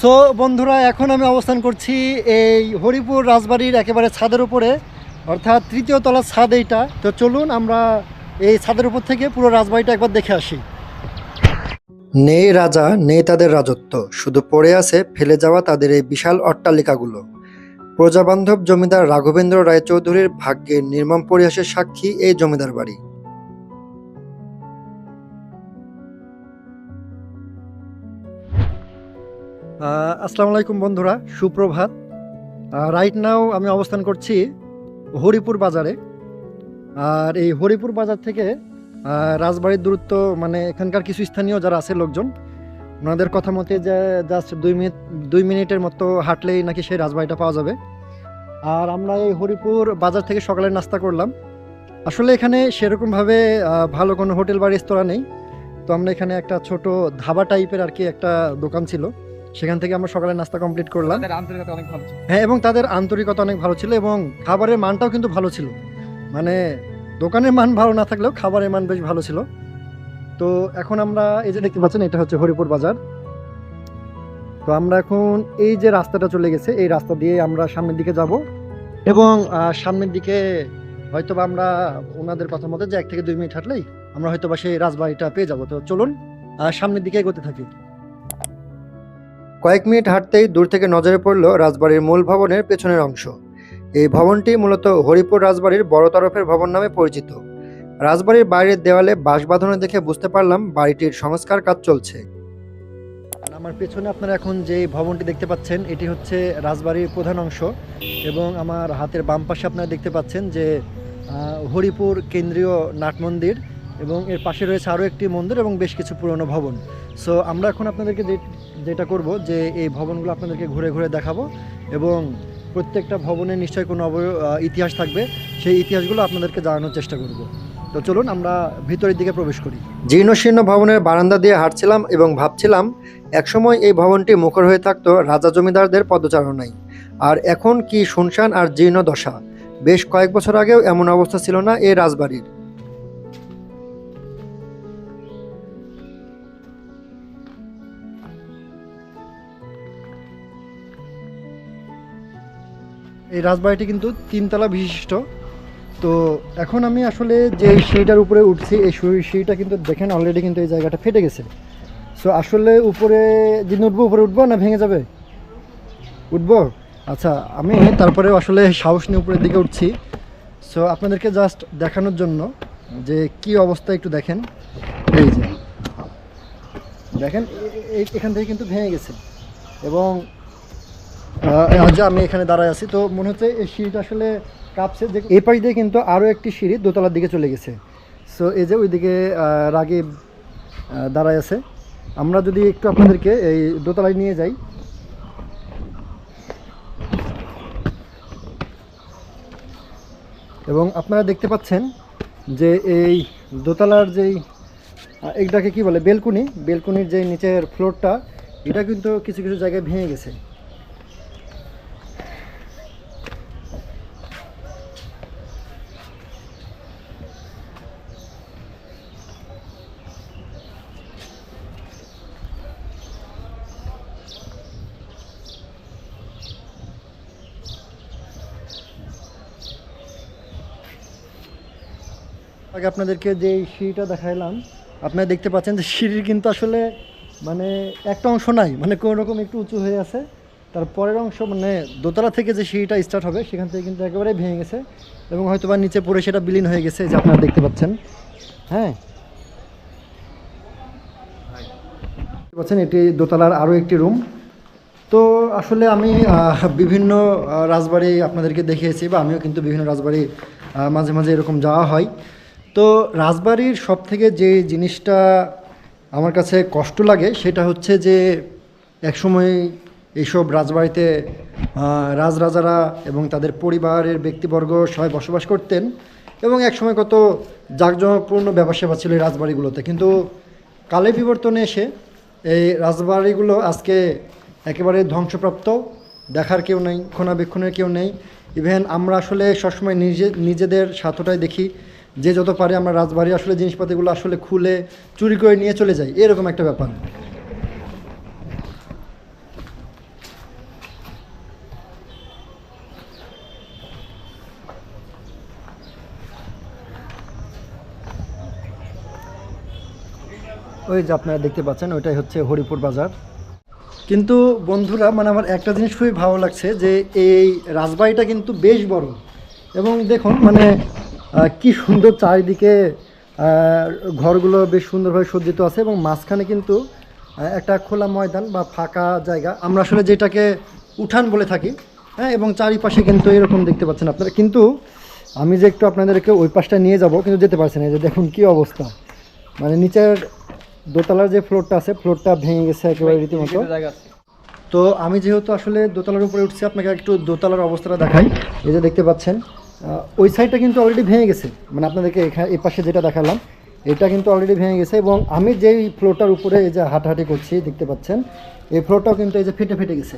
So বন্ধুরা, এখন আমি অবস্থান করছি এই হরিপুর রাজবাড়ির একেবারে ছাদের উপরে, অর্থাৎ তৃতীয় তলার ছাদ এইটা। তো চলুন আমরা এই ছাদের উপর থেকে পুরো রাজবাড়িটা একবার দেখে আসি। নেই রাজা, নেই তাদের রাজত্ব। শুধু পড়ে আছে, ফেলে যাওয়া তাদের এই বিশাল অট্টালিকাগুলো। প্রজাবান্ধব জমিদার রাঘবেন্দ্র রায়চৌধুরীর ভাগ্যের নির্মম পরিহাসের সাক্ষী এই জমিদার বাড়ি। আসসালামু আলাইকুম বন্ধুরা, সুপ্রভাত। রাইট নাও আমি অবস্থান করছি হরিপুর বাজারে। আর এই হরিপুর বাজার থেকে রাজবাড়ির দূরত্ব মানে এখানকার কিছু স্থানীয় যারা আছে লোকজন, ওনাদের কথা মতে যে জাস্ট দুই মিনিট, দুই মিনিটের মতো হাঁটলেই নাকি সেই রাজবাড়িটা পাওয়া যাবে। আর আমরা এই হরিপুর বাজার থেকে সকালে নাস্তা করলাম। আসলে এখানে সেরকমভাবে ভালো কোনো হোটেল বা রেস্তোরাঁ নেই। তো আমরা এখানে একটা ছোট ধাবা টাইপের আর কি একটা দোকান ছিল। সেখান থেকে আমরা সকালে নাস্তা কমপ্লিট করলাম। আন্তরিকতা অনেক ভালো ছিল। হ্যাঁ এবং তাদের আন্তরিকতা অনেক ভালো ছিল এবং খাবারের মানটাও কিন্তু ভালো ছিল। মানে দোকানের মান ভালো না থাকলেও খাবারের মান বেশ ভালো ছিল। তো এখন আমরা এই যে দেখতে পাচ্ছেন এটা হচ্ছে হরিপুর বাজার। তো আমরা এখন এই যে রাস্তাটা চলে গেছে এই রাস্তা দিয়ে আমরা সামনের দিকে যাব এবং সামনের দিকে হয়তোবা আমরা ওনাদের কথা মতো যে এক থেকে দুই মিনিট হাঁটলেই আমরা হয়তোবা সেই রাজবাড়িটা পেয়ে যাব। তো চলুন সামনের দিকে এগোতে থাকি। কয়েক মিনিট হাঁটতেই দূর থেকে নজরে পড়ল রাজবাড়ির মূল ভবনের পেছনের অংশ। এই ভবনটি মূলত হরিপুর রাজবাড়ির বড় তরফের ভবন নামে পরিচিত। রাজবাড়ির বাইরের দেওয়ালে বাঁশ বাঁধানো দেখে বুঝতে পারলাম বাড়িটির সংস্কার কাজ চলছে। আমার পেছনে আপনারা এখন যে ভবনটি দেখতে পাচ্ছেন, এটি হচ্ছে রাজবাড়ির প্রধান অংশ এবং আমার হাতের বাম পাশে আপনারা দেখতে পাচ্ছেন যে হরিপুর কেন্দ্রীয় নাট মন্দির এবং এর পাশে রয়েছে আরও একটি মন্দির এবং বেশ কিছু পুরনো ভবন। সো আমরা এখন আপনাদেরকে যে যেটা করব যে এই ভবনগুলো আপনাদেরকে ঘুরে ঘুরে দেখাবো এবং প্রত্যেকটা ভবনের নিশ্চয়ই কোনো ইতিহাস থাকবে। সেই ইতিহাসগুলো আপনাদেরকে জানানোর চেষ্টা করব। তো চলুন আমরা ভিতরের দিকে প্রবেশ করি। জীর্ণশীর্ণ ভবনের বারান্দা দিয়ে হাঁটছিলাম এবং ভাবছিলাম, একসময় এই ভবনটি মুখর হয়ে থাকতো রাজা জমিদারদের পদচারণায়। আর এখন কি শুনশান আর জীর্ণ দশা বেশ কয়েক বছর আগেও এমন অবস্থা ছিল না এই রাজবাড়ির। এই রাজবাড়িটি কিন্তু তিনতলা বিশিষ্ট। তো এখন আমি আসলে যে সিঁড়িটার উপরে উঠছি, এই সিঁড়ি- সিঁড়িটা কিন্তু দেখেন অলরেডি কিন্তু এই জায়গাটা ফেটে গেছে। সো আসলে উপরে যিনি উঠবো, উপরে উঠবো না ভেঙে যাবে? উঠবো? আচ্ছা আমি তারপরে আসলে সাহস নিয়ে উপরের দিকে উঠছি। সো আপনাদেরকে জাস্ট দেখানোর জন্য যে কি অবস্থা একটু দেখেন। এই যে। দেখেন এখান থেকে কিন্তু ভেঙে গেছে। এবং আজ আমি এখানে দাঁড়ায় আছি। তো মনে হচ্ছে এই সিঁড়িটা আসলে কাঁপছে। যে এই পাশ দিয়ে কিন্তু আরও একটি সিঁড়ি দোতলার দিকে চলে গেছে। সো এই যে ওইদিকে রাগিব দাঁড়ায় আছে। আমরা যদি একটু আপনাদেরকে এই দোতলায় নিয়ে যাই। এবং আপনারা দেখতে পাচ্ছেন যে এই দোতলার যেই এটাকে কি বলে, বেলকুনি, বেলকুনির যে নিচের ফ্লোরটা এটা কিন্তু কিছু কিছু জায়গায় ভেঙে গেছে। আগে আপনাদেরকে যে সিঁড়িটা দেখাইলাম, আপনারা দেখতে পাচ্ছেন যে সিঁড়ির কিন্তু আসলে মানে একটা অংশ নাই মানে কোনো রকম একটু উঁচু হয়ে আছে। তার পরের অংশ মানে দোতলা থেকে যে সিঁড়িটা স্টার্ট হবে, সেখান থেকে কিন্তু একেবারে ভেঙে গেছে এবং হয়তো বা নিচে পড়ে সেটা বিলীন হয়ে গেছে যে আপনারা দেখতে পাচ্ছেন। হ্যাঁ। পাচ্ছেন, এটি দোতলার আরও একটি রুম তো আসলে আমি বিভিন্ন রাজবাড়ি আপনাদেরকে দেখিয়েছি বা আমিও কিন্তু বিভিন্ন রাজবাড়ি মাঝে মাঝে এরকম যাওয়া হয়। তো রাজবাড়ির সব থেকে যে জিনিসটা আমার কাছে কষ্ট লাগে সেটা হচ্ছে যে একসময় এইসব রাজবাড়িতে রাজরাজারা এবং তাদের পরিবারের ব্যক্তিবর্গ সবাই বসবাস করতেন এবং একসময় কত জাঁকজমকপূর্ণ ব্যবসা ছিল এই রাজবাড়িগুলোতে। কিন্তু কালের বিবর্তনে এসে এই রাজবাড়িগুলো আজকে একেবারে ধ্বংসপ্রাপ্ত, দেখার কেউ নেই, ক্ষণাবেক্ষণের কেউ নেই। ইভেন আমরা আসলে সবসময় নিজে, নিজেদের স্বার্থটাই দেখি। যে যত পারে আমরা রাজবাড়ি আসলে জিনিসপাতিগুলো আসলে খুলে চুরি করে নিয়ে চলে যাই। এরকম একটা ব্যাপার। ওই যে আপনারা দেখতে পাচ্ছেন, ওইটাই হচ্ছে হরিপুর বাজার। কিন্তু বন্ধুরা মানে আমার একটা জিনিস খুবই ভালো লাগছে যে এই রাজবাড়িটা কিন্তু বেশ বড়। এবং দেখুন মানে কি সুন্দর চারিদিকে ঘরগুলো বেশ সুন্দরভাবে সজ্জিত আছে এবং মাঝখানে কিন্তু একটা খোলা ময়দান বা ফাঁকা জায়গা। আমরা আসলে যেটাকে উঠান বলে থাকি হ্যাঁ এবং চারিপাশে কিন্তু এরকম দেখতে পাচ্ছেন আপনারা। কিন্তু আমি যে একটু আপনাদেরকে ওই পাশটা নিয়ে যাব কিন্তু যেতে পারছি না। এই যে দেখুন কি অবস্থা। মানে নিচের দোতলার যে ফ্লোরটা আছে ফ্লোরটা ভেঙে গেছে একেবারে রীতিমতো। তো আমি যেহেতু আসলে দোতলার উপরে উঠছি আপনাকে একটু দোতলার অবস্থাটা দেখাই। এই যে দেখতে পাচ্ছেন ওই সাইডটা কিন্তু অলরেডি ভেঙে গেছে। মানে আপনাদেরকে এখানে এই পাশে যেটা দেখালাম, এটা কিন্তু অলরেডি ভেঙে গেছে এবং আমি যেই ফ্লোরটার উপরে এই যে হাঁটাহাঁটি করছি, দেখতে পাচ্ছেন, এই ফ্লোরটাও কিন্তু এই যে ফেটে ফেটে গেছে।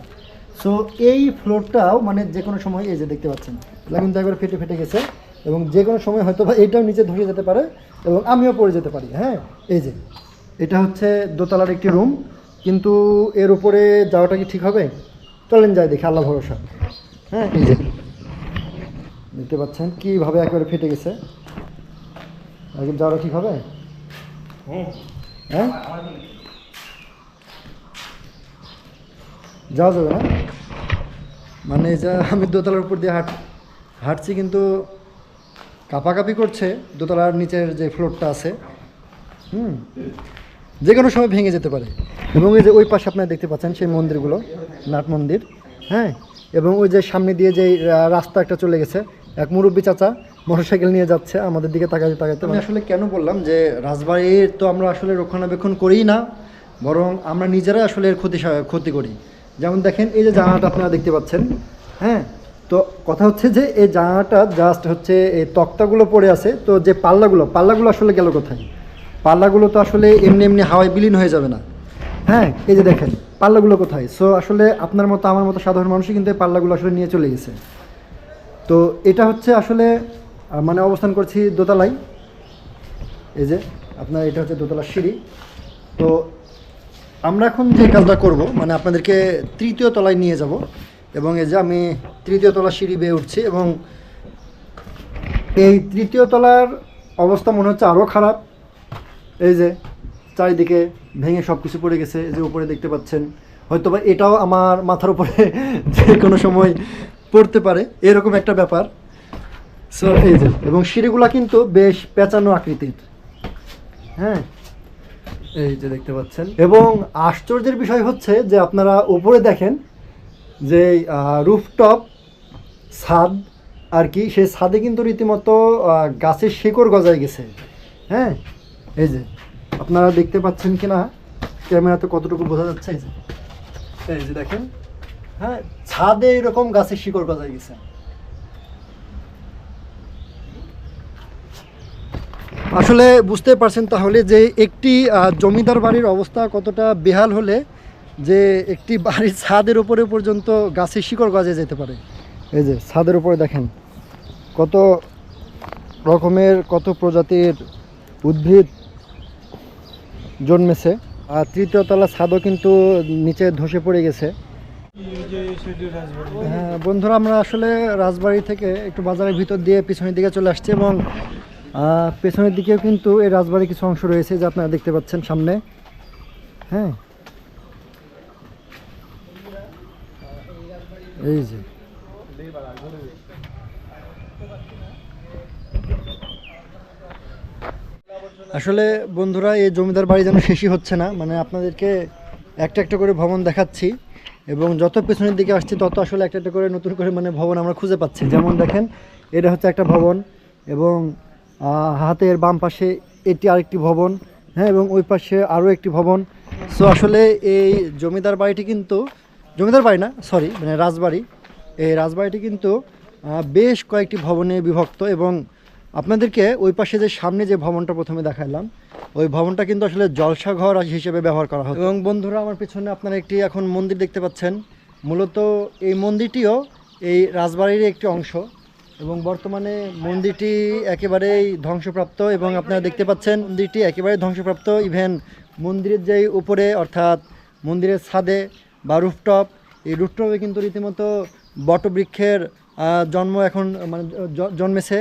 সো এই ফ্লোরটাও মানে যে কোনো সময়, এই যে দেখতে পাচ্ছেন এটা কিন্তু একবার ফেটে ফেটে গেছে এবং যে কোনো সময় হয়তো বা এটাও নিচে ধসে যেতে পারে এবং আমিও পড়ে যেতে পারি হ্যাঁ? এই যে, এটা হচ্ছে দোতলার একটি রুম কিন্তু এর উপরে যাওয়াটা কি ঠিক হবে? চলেন যাই দেখি, আল্লাহ ভরসা হ্যাঁ? এই যে দেখতে পাচ্ছেন কীভাবে একেবারে ফেটে গেছে? এখন যাওয়াটা ঠিক হবে? হ্যাঁ? যাওয়া যাবে না? মানে যা আমি দোতলার উপর দিয়ে হাঁট হাঁটছি কিন্তু কাপাকাপি করছে দোতলার নিচের যে ফ্লোরটা আছে। হুম? যে কোনো সময় ভেঙে যেতে পারে। এবং এই যে ওই পাশে আপনারা দেখতে পাচ্ছেন সেই মন্দিরগুলো নাট মন্দির হ্যাঁ? এবং ওই যে সামনে দিয়ে যে রাস্তা একটা চলে গেছে এক মুরব্বী চাচা মোটরসাইকেল নিয়ে যাচ্ছে আমাদের দিকে তাকাতে তাকাতে আমি আসলে কেন বললাম যে রাজবাড়ির তো আমরা আসলে রক্ষণাবেক্ষণ করিই না বরং আমরা নিজেরাই আসলে এর ক্ষতি ক্ষতি করি। যেমন দেখেন এই যে জানালাটা আপনারা দেখতে পাচ্ছেন হ্যাঁ? তো কথা হচ্ছে যে এই জানালাটা জাস্ট হচ্ছে এই তক্তাগুলো পড়ে আছে তো যে পাল্লাগুলো পাল্লাগুলো আসলে গেল কোথায়? পাল্লাগুলো তো আসলে এমনি এমনি হাওয়ায় বিলীন হয়ে যাবে না। হ্যাঁ এই যে দেখেন পাল্লাগুলো কোথায়? সো আসলে আপনার মতো আমার মতো সাধারণ মানুষই কিন্তু এই পাল্লাগুলো আসলে নিয়ে চলে গেছে। তো এটা হচ্ছে আসলে মানে অবস্থান করছি দোতলায়। এই যে, আপনার এটা হচ্ছে দোতলার সিঁড়ি। তো আমরা এখন যে কাজটা করব মানে আপনাদেরকে তৃতীয় তলায় নিয়ে যাব, এবং এই যে আমি তৃতীয় তলার সিঁড়ি বেয়ে উঠছি, এবং এই তৃতীয় তলার অবস্থা মনে হচ্ছে আরও খারাপ। এই যে, চারিদিকে ভেঙে সব কিছু পড়ে গেছে যে উপরে দেখতে পাচ্ছেন। হয়তো বা এটাও আমার মাথার উপরে যে কোনো সময় পড়তে পারে, এরকম একটা ব্যাপার। সো এই যে, এবং সিঁড়িগুলা কিন্তু বেশ পেঁচানো আকৃতির। হ্যাঁ? এই যে দেখতে পাচ্ছেন। এবং আশ্চর্যের বিষয় হচ্ছে যে আপনারা উপরে দেখেন যে রুফটপ, ছাদ, আর কি, সেই ছাদে কিন্তু রীতিমতো গাছের শিকড় গজায় গেছে। হ্যাঁ? এই যে, আপনারা দেখতে পাচ্ছেন কি না ক্যামেরাতে কতটুকু বোঝা যাচ্ছে? এই যে এই যে দেখেন। হ্যাঁ ছাদে এরকম গাছের শিকড় গজায় গেছে। আসলে বুঝতে পারছেন তাহলে যে একটি জমিদার বাড়ির অবস্থা কতটা বেহাল হলে যে একটি বাড়ির ছাদের উপরে পর্যন্ত গাছের শিকড় গজে যেতে পারে। এই যে ছাদের উপরে দেখেন, কত রকমের, কত প্রজাতির উদ্ভিদ জন্মেছে। আর তৃতীয় তলা ছাদও কিন্তু নিচে ধসে পড়ে গেছে। হ্যাঁ বন্ধুরা, আমরা আসলে রাজবাড়ি থেকে একটু বাজারের ভিতর দিয়ে পিছনের দিকে চলে আসছি এবং পেছনের দিকেও কিন্তু এই রাজবাড়ির কিছু অংশ রয়েছে যে আপনারা দেখতে পাচ্ছেন সামনে। হ্যাঁ। এই যে। আসলে বন্ধুরা, এই জমিদার বাড়ি যেন শেষই হচ্ছে না। মানে আপনাদেরকে একটা একটা করে ভবন দেখাচ্ছি। এবং যত পেছনের দিকে আসছি, তত আসলে একটা একটা করে নতুন করে মানে ভবন আমরা খুঁজে পাচ্ছি। যেমন দেখেন, এটা হচ্ছে একটা ভবন এবং হাতের বাম পাশে এটি আরেকটি ভবন হ্যাঁ এবং ওই পাশে আরও একটি ভবন। সো আসলে এই জমিদার বাড়িটি কিন্তু, জমিদার বাড়ি না সরি মানে রাজবাড়ি। এই রাজবাড়িটি কিন্তু বেশ কয়েকটি ভবনে বিভক্ত এবং আপনাদেরকে ওই পাশে যে সামনে যে ভবনটা প্রথমে দেখালাম, ওই ভবনটা কিন্তু আসলে জলসাঘর হিসেবে ব্যবহার করা হয় এবং বন্ধুরা, আমার পিছনে আপনারা একটি এখন মন্দির দেখতে পাচ্ছেন। মূলত এই মন্দিরটিও এই রাজবাড়ির একটি অংশ। এবং বর্তমানে মন্দিরটি একেবারেই ধ্বংসপ্রাপ্ত এবং আপনারা দেখতে পাচ্ছেন, মন্দিরটি একেবারে ধ্বংসপ্রাপ্ত। ইভেন মন্দিরের যেই উপরে, অর্থাৎ মন্দিরের ছাদে বা রুফটপ এই রুফটপে কিন্তু রীতিমতো বটবৃক্ষের জন্ম এখন মানে জন্মেছে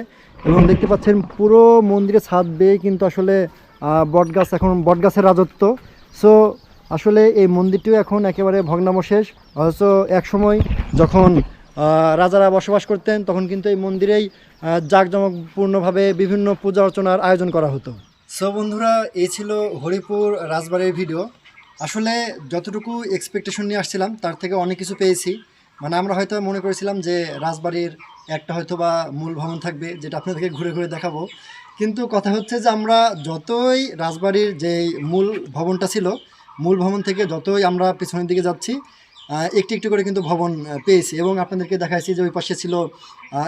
এবং দেখতে পাচ্ছেন পুরো মন্দিরের ছাদ বেয়ে কিন্তু আসলে বটগাছ এখন বটগাছের রাজত্ব। সো আসলে এই মন্দিরটিও এখন একেবারে ভগ্নাবশেষ। অথচ একসময় যখন রাজারা বসবাস করতেন, তখন কিন্তু এই মন্দিরেই জাঁকজমকপূর্ণভাবে বিভিন্ন পূজা অর্চনার আয়োজন করা হতো। সো বন্ধুরা, এই ছিল হরিপুর রাজবাড়ির ভিডিও আসলে যতটুকু এক্সপেকটেশন নিয়ে আসছিলাম, তার থেকে অনেক কিছু পেয়েছি। মানে আমরা হয়তো মনে করেছিলাম যে রাজবাড়ির একটা হয়তো বা মূল ভবন থাকবে, যেটা আপনাদেরকে ঘুরে ঘুরে দেখাবো। কিন্তু কথা হচ্ছে যে আমরা যতই রাজবাড়ির যে মূল ভবনটা ছিল, মূল ভবন থেকে যতই আমরা পিছনের দিকে যাচ্ছি একটু একটু করে কিন্তু ভবন পেয়েছি। এবং আপনাদেরকে দেখাইছি যে ওই পাশে ছিল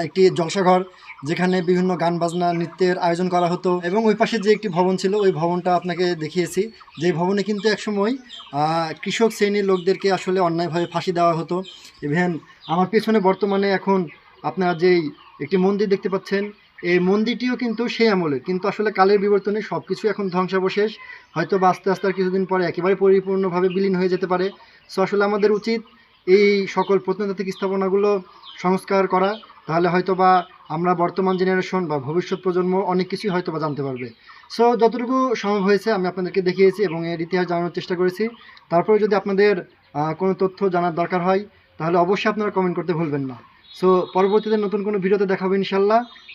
একটি জলসাঘর, যেখানে বিভিন্ন গান বাজনা, নৃত্যের আয়োজন করা হতো। এবং ওই পাশে যে একটি ভবন ছিল, ওই ভবনটা আপনাকে দেখিয়েছি। যে ভবনে কিন্তু একসময় কৃষক শ্রেণির লোকদেরকে আসলে অন্যায়ভাবে ফাঁসি দেওয়া হতো। ইভেন আমার পেছনে বর্তমানে এখন আপনারা যেই একটি মন্দির দেখতে পাচ্ছেন এই মন্দিরটিও কিন্তু সেই আমলের। কিন্তু আসলে কালের বিবর্তনে সব কিছু এখন ধ্বংসাবশেষ। হয়তো বা আস্তে আস্তে আর কিছুদিন পরে একেবারে পরিপূর্ণভাবে বিলীন হয়ে যেতে পারে। সো আসলে আমাদের উচিত এই সকল প্রত্নতাত্ত্বিক স্থাপনাগুলো সংস্কার করা। তাহলে হয়তো বা আমরা বর্তমান জেনারেশন বা ভবিষ্যৎ প্রজন্ম অনেক কিছুই হয়তো বা জানতে পারবে। সো যতটুকু সম্ভব হয়েছে আমি আপনাদেরকে দেখিয়েছি এবং এর ইতিহাস জানানোর চেষ্টা করেছি। তারপরে যদি আপনাদের কোনো তথ্য জানার দরকার হয়, তাহলে অবশ্যই আপনারা কমেন্ট করতে ভুলবেন না। সো পরবর্তীতে নতুন কোনো ভিডিওতে দেখাবো ইনশাল্লাহ